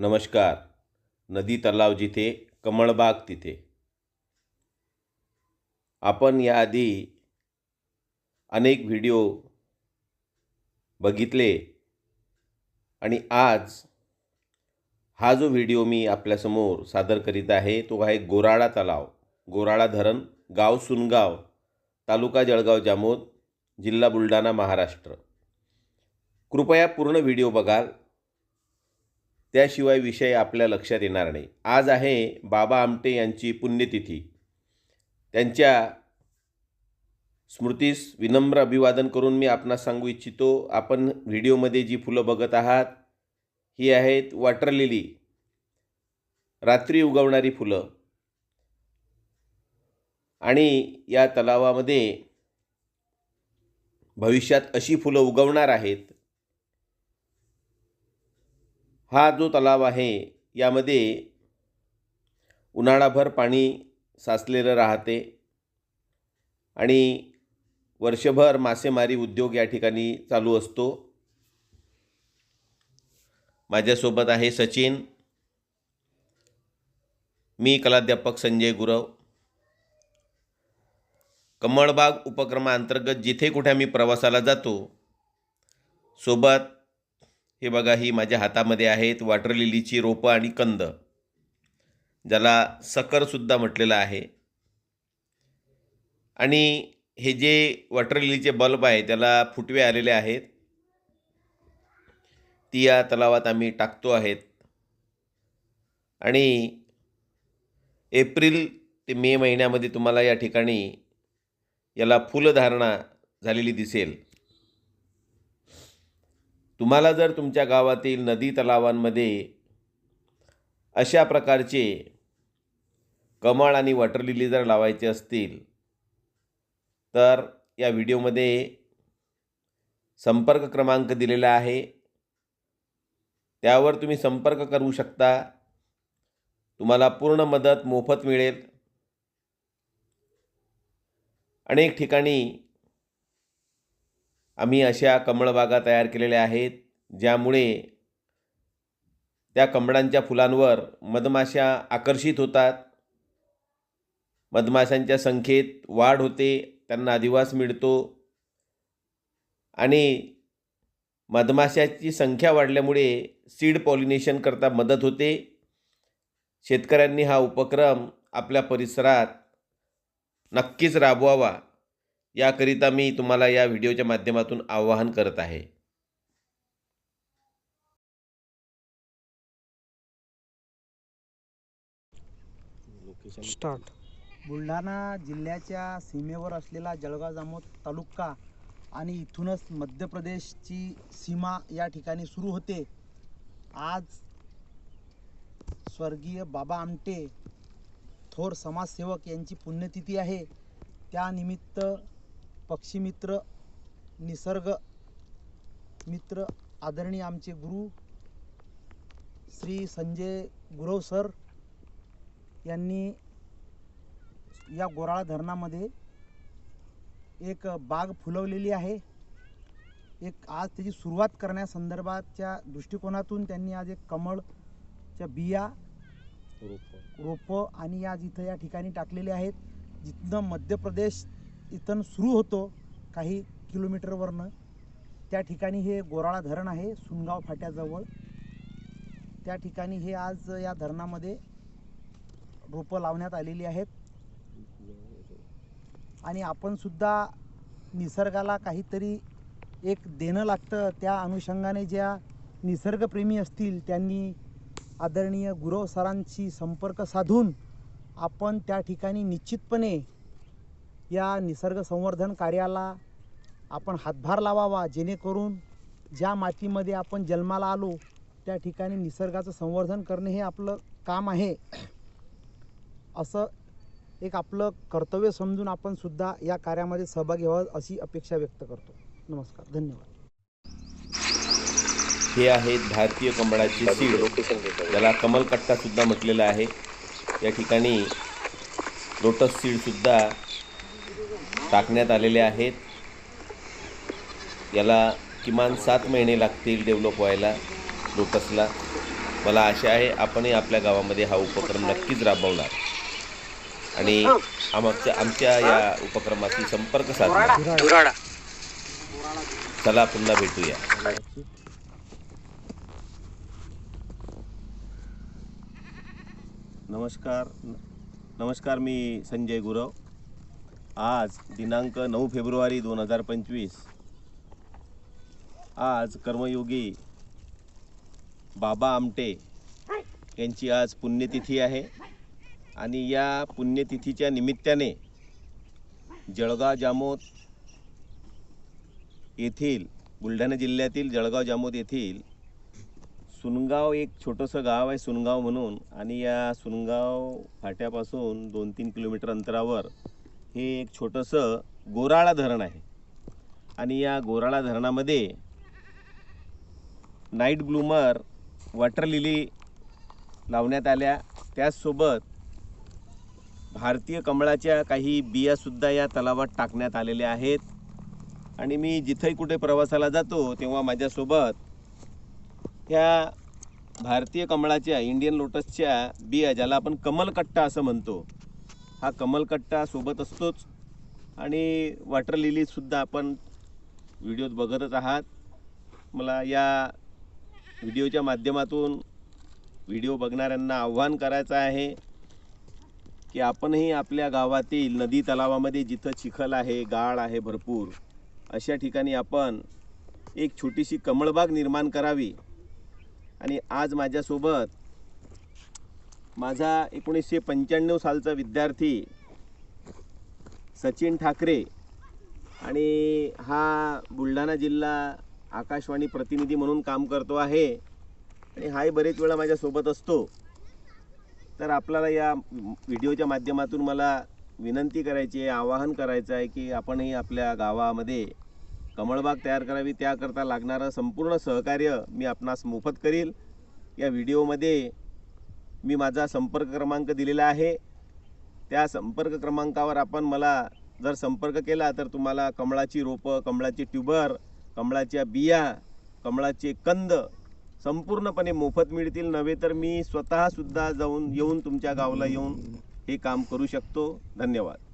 नमस्कार. नदी तलाव जिथे कमळबाग तिथे. आपण याआधी अनेक व्हिडिओ बघितले आणि आज हा जो व्हिडिओ मी आपल्यासमोर सादर करीत आहे तो आहे गोराळा तलाव. गोराळा धरण गाव सुनगाव तालुका जळगाव जामोद जिल्हा बुलढाणा महाराष्ट्र. कृपया पूर्ण व्हिडिओ बघाल. त्याशिवाय विषय आपल्या लक्षात येणार नाही. आज आहे बाबा आमटे यांची पुण्यतिथी. त्यांच्या स्मृतीस विनम्र अभिवादन करून मी आपणास सांगू इच्छितो आपण व्हिडिओमध्ये जी फुलं बघत आहात ही आहेत वॉटर लिली. रात्री उगवणारी फुलं. आणि या तलावामध्ये भविष्यात अशी फुलं उगवणार आहेत हा जो तलाव आहे यामध्ये उन्हाळाभर पाणी साचलेलं राहते आणि वर्षभर मासेमारी उद्योग या ठिकाणी चालू असतो. माझ्यासोबत आहे सचिन. मी कलाध्यापक संजय गुरव. कमळबाग उपक्रमाअंतर्गत जिथे कुठे मी प्रवासाला जातो सोबत हे बघा ही माझ्या हातामध्ये आहेत वॉटर लिलीची रोपं आणि कंद ज्याला सकरसुद्धा म्हटलेलं आहे. आणि हे जे वॉटर लिलीचे बल्ब आहे त्याला फुटवे आलेले आहेत. ती या तलावात आम्ही टाकतो आहेत. आणि एप्रिल ते मे महिन्यामध्ये तुम्हाला या ठिकाणी याला फुलधारणा झालेली दिसेल. तुम्हाला जर तुमच्या गावातील नदी तलावांमध्ये अशा प्रकारचे कमळ आणि वॉटर लिली जर लावायचे असतील तर या व्हिडिओमध्ये संपर्क क्रमांक दिलेला आहे. त्यावर तुम्ही संपर्क करू शकता. तुम्हाला पूर्ण मदत मोफत मिळेल. अनेक ठिकाणी आम्ही अशा कमळबागा तयार केलेल्या आहेत ज्यामुळे त्या कमळांच्या फुलांवर मधमाशा आकर्षित होतात. मधमाशांच्या संख्येत वाढ होते त्यांना अधिवास मिळतो. आणि मधमाशाची संख्या वाढल्यामुळे सीड पॉलिनेशन करता मदत होते. शेतकऱ्यांनी हा उपक्रम आपल्या परिसरात नक्कीच राबवावा. याकरिता मी तुम्हाला या व्हिडिओच्या माध्यमातून आवाहन करत आहे. स्टार्ट. बुलढाणा जिल्ह्याच्या सीमेवर असलेला जळगाव जामोद तालुका आणि इथूनच मध्य प्रदेशची सीमा या ठिकाणी सुरू होते. आज स्वर्गीय बाबा आमटे थोर समाजसेवक यांची पुण्यतिथी आहे. त्यानिमित्त पक्षीमित्र निसर्ग मित्र आदरणीय आमचे गुरु श्री संजय गुरव सर यांनी या गोराळा धरणामध्ये एक बाग फुलवलेली आहे. एक आज त्याची सुरुवात करण्यासंदर्भातच्या दृष्टिकोनातून त्यांनी आज एक कमळच्या बिया रोपं आणि आज इथं या ठिकाणी टाकलेले आहेत. जिथनं मध्य प्रदेश इथून सुरू होतो काही किलोमीटरवरनं. त्या ठिकाणी हे गोराळा धरण आहे सुनगाव फाट्याजवळ. त्या ठिकाणी हे आज या धरणामध्ये रोपं लावण्यात आलेली आहेत. आणि आपणसुद्धा निसर्गाला काहीतरी एक देणं लागतं. त्या अनुषंगाने ज्या निसर्गप्रेमी असतील त्यांनी आदरणीय गुरव सरांशी संपर्क साधून आपण त्या ठिकाणी निश्चितपणे या निसर्ग संवर्धन कार्याला आपण हातभार लावावा जेणेकरून ज्या मातीमध्ये आपण जन्माला आलो त्या ठिकाणी निसर्गाचं संवर्धन करणे हे आपलं काम आहे. असं एक आपलं कर्तव्य समजून आपण सुद्धा या कार्यामध्ये सहभागी व्हावं अशी अपेक्षा व्यक्त करतो. नमस्कार धन्यवाद. हे आहेत भारतीय कमळाची सीड. ज्याला कमलकट्टासुद्धा म्हटलेलं आहे. या ठिकाणी लोटस सीडसुद्धा टाकण्यात आलेले आहेत. याला किमान सात महिने लागतील डेव्हलप व्हायला लोटसला मला आशा आहे आपणही आपल्या गावामध्ये हा उपक्रम नक्कीच राबवणार. आणि आमच्या आमच्या या उपक्रमाशी संपर्क साधणार. दुराडा. चला पुन्हा भेटूया. नमस्कार. नमस्कार मी संजय गुरव. आज दिनांक नऊ फेब्रुवारी दोन हजार पंचवीस. आज कर्मयोगी बाबा आमटे यांची आज पुण्यतिथी आहे आणि या पुण्यतिथीच्या निमित्ताने जळगाव जामोद येथील बुलढाणा जिल्ह्यातील जळगाव जामोद येथील सुनगाव एक छोटंसं गाव आहे सुनगाव म्हणून आणि या सुनगाव फाट्यापासून दोन तीन किलोमीटर अंतरावर हे एक छोटंसं गोराळा धरण आहे. आणि या गोराळा धरणामध्ये नाईट ब्लूमर वॉटर लिली लावण्यात आल्या. त्याचसोबत भारतीय कमळाच्या काही बियासुद्धा या तलावात टाकण्यात आलेल्या आहेत. आणि मी जिथंही कुठे प्रवासाला जातो तेव्हा माझ्यासोबत ह्या भारतीय कमळाच्या इंडियन लोटसच्या बिया ज्याला आपण कमलकट्टा असं म्हणतो हा कमलकट्टा सोबत असतोच. आणि वॉटर लिलीसुद्धा आपण व्हिडिओत बघतच आहात. मला या व्हिडिओच्या माध्यमातून व्हिडिओ बघणाऱ्यांना आव्हान करायचं आहे की आपणही आपल्या गावातील नदी तलावामध्ये जिथं चिखल आहे गाळ आहे भरपूर अशा ठिकाणी आपण एक छोटीशी कमळबाग निर्माण करावी. आणि आज माझ्यासोबत माझा एकोणीसशे पंच्याण्णव सालचा विद्यार्थी सचिन ठाकरे आणि हा बुलढाणा जिल्हा आकाशवाणी प्रतिनिधी म्हणून काम करतो आहे आणि हाही बरेच वेळा माझ्यासोबत असतो. तर आपल्याला या व्हिडिओच्या माध्यमातून मला विनंती करायची आहे आवाहन करायचं आहे की आपणही आपल्या गावामध्ये कमळबाग तयार करावी. त्याकरता लागणारं संपूर्ण सहकार्य मी आपणास मोफत करील. या व्हिडिओमध्ये मी माझा संपर्क क्रमांक दिलेला आहे. त्या संपर्क क्रमांकावर आपण मला जर संपर्क केला तर तुम्हाला कमळाची रोपं कमळाची ट्यूबर कमळाच्या बिया कमळाचे कंद संपूर्णपणे मोफत मिळतील. नव्हे तर मी स्वतःसुद्धा जाऊन येऊन तुमच्या गावाला येऊन हे काम करू शकतो. धन्यवाद.